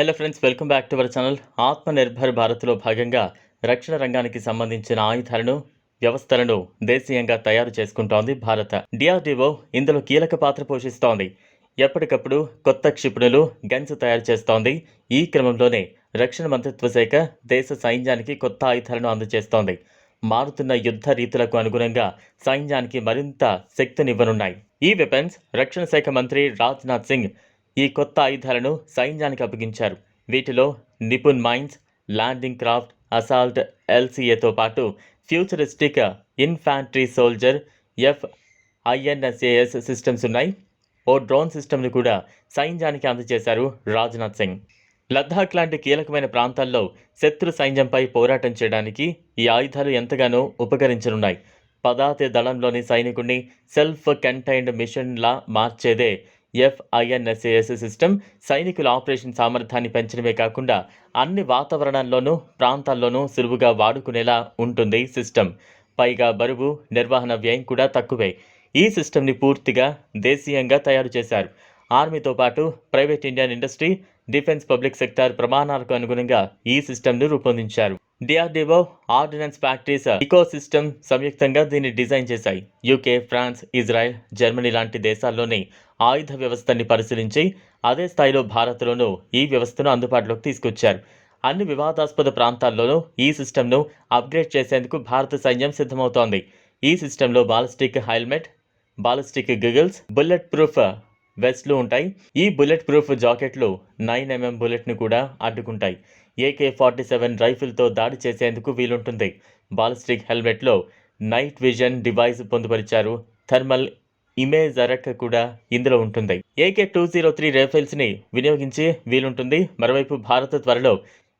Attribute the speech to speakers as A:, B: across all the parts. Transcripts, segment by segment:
A: Hello friends welcome back to our channel Atmanirbhar భారత్లో భాగంగా రక్షణ రంగానికి సంబంధించిన ఆయుధాలను వ్యవస్థలను దేశీయంగా తయారు చేసుకుంటోంది భారత. డిఆర్డీఓ ఇందులో కీలక పాత్ర పోషిస్తోంది. ఎప్పటికప్పుడు కొత్త క్షిపణులు గన్స్ తయారు చేస్తోంది. ఈ క్రమంలోనే రక్షణ మంత్రిత్వ శాఖ దేశ సైన్యానికి కొత్త ఆయుధాలను అందజేస్తోంది. మారుతున్న యుద్ధ రీతులకు అనుగుణంగా సైన్యానికి మరింత శక్తినివ్వనున్నాయి. ఈ వెపన్స్ రక్షణ శాఖ మంత్రి రాజ్నాథ్ సింగ్ ఈ కొత్త ఆయుధాలను సైన్యానికి అప్పగించారు. వీటిలో Nipun mines landing craft assault ఎల్సీఏతో పాటు futuristic infantry soldier F INSAS systems ఉన్నాయి. ఓ డ్రోన్ సిస్టమ్ను కూడా సైన్యానికి అందజేశారు రాజ్నాథ్ సింగ్. లద్దాఖ్ లాంటి కీలకమైన ప్రాంతాల్లో శత్రు సైన్యంపై పోరాటం చేయడానికి ఈ ఆయుధాలు ఎంతగానో ఉపకరించనున్నాయి. పదాతి దళంలోని సైనికుడిని సెల్ఫ్ కంటైన్డ్ మిషన్లా మార్చేదే ఎఫ్ఐఎన్ఎస్ఏఎస్ సిస్టమ్ సైనికుల ఆపరేషన్ సామర్థ్యాన్ని పెంచడమే కాకుండా అన్ని వాతావరణాల్లోనూ ప్రాంతాల్లోనూ సులువుగా వాడుకునేలా ఉంటుంది సిస్టమ్. పైగా బరువు నిర్వహణ వ్యయం కూడా తక్కువే. ఈ సిస్టమ్ని పూర్తిగా దేశీయంగా తయారు చేశారు. ఆర్మీతో పాటు private Indian industry defence public sector ప్రమాణాలకు అనుగుణంగా ఈ సిస్టమ్ను రూపొందించారు. DRDO ordnance factories ecosystem సంయుక్తంగా దీన్ని డిజైన్ చేశాయి. యూకే ఫ్రాన్స్ ఇజ్రాయెల్ జర్మనీ లాంటి దేశాల్లోని ఆయుధ వ్యవస్థని పరిశీలించి అదే స్థాయిలో భారత్లోనూ ఈ వ్యవస్థను అందుబాటులోకి తీసుకొచ్చారు. అన్ని వివాదాస్పద ప్రాంతాల్లోనూ ఈ సిస్టమ్ను అప్గ్రేడ్ చేసేందుకు భారత సైన్యం సిద్ధమవుతోంది. ఈ సిస్టంలో ballistic helmet ballistic goggles bulletproof వెస్ట్లు ఉంటాయి. ఈ బుల్లెట్ ప్రూఫ్ జాకెట్లు నైన్ ఎంఎం బుల్లెట్ను కూడా అడ్డుకుంటాయి. ఏకే ఫార్టీ సెవెన్ రైఫిల్తో దాడి చేసేందుకు వీలుంటుంది. బాలిస్టిక్ హెల్మెట్లో నైట్ విజన్ డివైస్ పొందుపరిచారు. థర్మల్ ఇమేజ్ అరక్ కూడా ఇందులో ఉంటుంది. ఏకే టూ జీరో త్రీ రైఫిల్స్ని వినియోగించి వీలుంటుంది. మరోవైపు భారత త్వరలో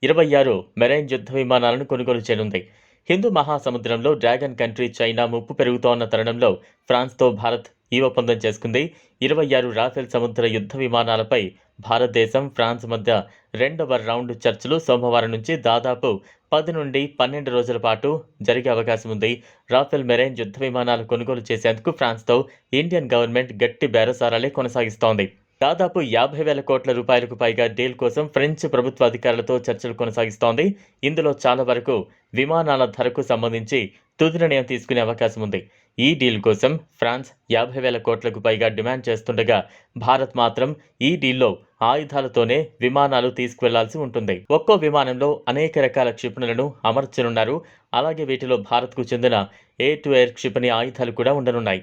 A: ఇరవై ఆరు మెరైన్ యుద్ధ విమానాలను కొనుగోలు చేయనుంది. హిందూ మహాసముద్రంలో డ్రాగన్ కంట్రీ చైనా ముప్పు పెరుగుతోన్న తరుణంలో ఫ్రాన్స్తో భారత్ ఈ ఒప్పందం చేసుకుంది. ఇరవై ఆరు రాఫెల్ సముద్ర యుద్ధ విమానాలపై భారతదేశం ఫ్రాన్స్ మధ్య రెండవ రౌండ్ చర్చలు సోమవారం నుంచి దాదాపు పది నుండి పన్నెండు రోజుల పాటు జరిగే అవకాశం ఉంది. రాఫెల్ మెరైన్ యుద్ధ విమానాలు కొనుగోలు చేసేందుకు ఫ్రాన్స్తో ఇండియన్ గవర్నమెంట్ గట్టి బేరసారాలే కొనసాగిస్తోంది. దాదాపు యాభై వేల కోట్ల రూపాయలకు పైగా డీల్ కోసం ఫ్రెంచ్ ప్రభుత్వ అధికారులతో చర్చలు కొనసాగిస్తోంది. ఇందులో చాలా వరకు విమానాల ధరకు సంబంధించి తుది నిర్ణయం తీసుకునే అవకాశం ఉంది. ఈ డీల్ కోసం ఫ్రాన్స్ యాభై వేల కోట్లకు పైగా డిమాండ్ చేస్తుండగా భారత్ మాత్రం ఈ డీల్లో ఆయుధాలతోనే విమానాలు తీసుకువెళ్ళాల్సి ఉంటుంది. ఒక్కో విమానంలో అనేక రకాల క్షిపణులను అమర్చనున్నారు. అలాగే వీటిలో భారత్కు చెందిన ఎయిర్ టు ఎయిర్ క్షిపణి ఆయుధాలు కూడా ఉండనున్నాయి.